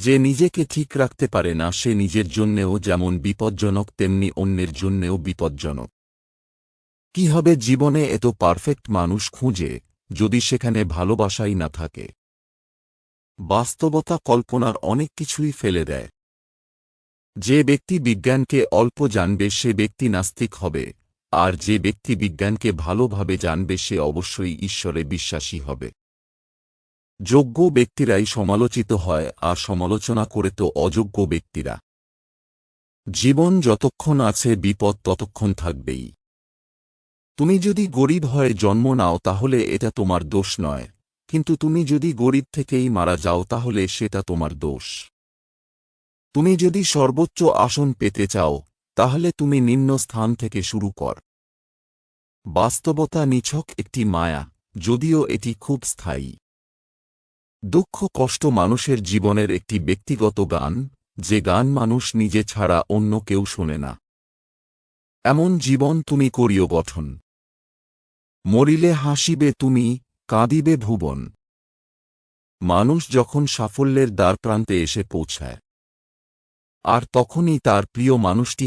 যে নিজেকে ঠিক রাখতে পারে না, সে নিজের জন্যেও যেমন বিপজ্জনক, তেমনি অন্যের জন্যেও বিপজ্জনক। কি হবে জীবনে এত পারফেক্ট মানুষ খুঁজে, যদি সেখানে ভালোবাসাই না থাকে? বাস্তবতা কল্পনার অনেক কিছুই ফেলে দেয়। যে ব্যক্তি বিজ্ঞানকে অল্প জানবে, সে ব্যক্তি নাস্তিক হবে, আর যে ব্যক্তি বিজ্ঞানকে ভালোভাবে জানবে, সে অবশ্যই ঈশ্বরে বিশ্বাসী হবে। যোগ্য ব্যক্তিরাই সমালোচিত হয় আর সমালোচনা করে তো অযোগ্য ব্যক্তিরা। জীবন যতক্ষণ আছে, বিপদ ততক্ষণ থাকবেই। তুমি যদি গরিব হয়ে জন্ম নাও, তাহলে এটা তোমার দোষ নয়। কিন্তু তুমি যদি গরিব থেকেই মারা যাও, তাহলে সেটা তোমার দোষ। তুমি যদি সর্বোচ্চ আসন পেতে চাও, তাহলে তুমি নিম্ন স্থান থেকে শুরু কর। বাস্তবতা নিছক একটি মায়া, যদিও এটি খুব স্থায়ী। দুঃখ কষ্ট মানুষের জীবনের একটি ব্যক্তিগত গান, যে গান মানুষ নিজে ছাড়া অন্য কেউ শোনে না। এমন জীবন তুমি করিও গঠন। মরিলে হাসিবে তুমি, কাঁদিবে ভুবন। মানুষ যখন সাফল্যের দ্বারপ্রান্তে এসে পৌঁছায়। আর তখনই তার প্রিয় মানুষটি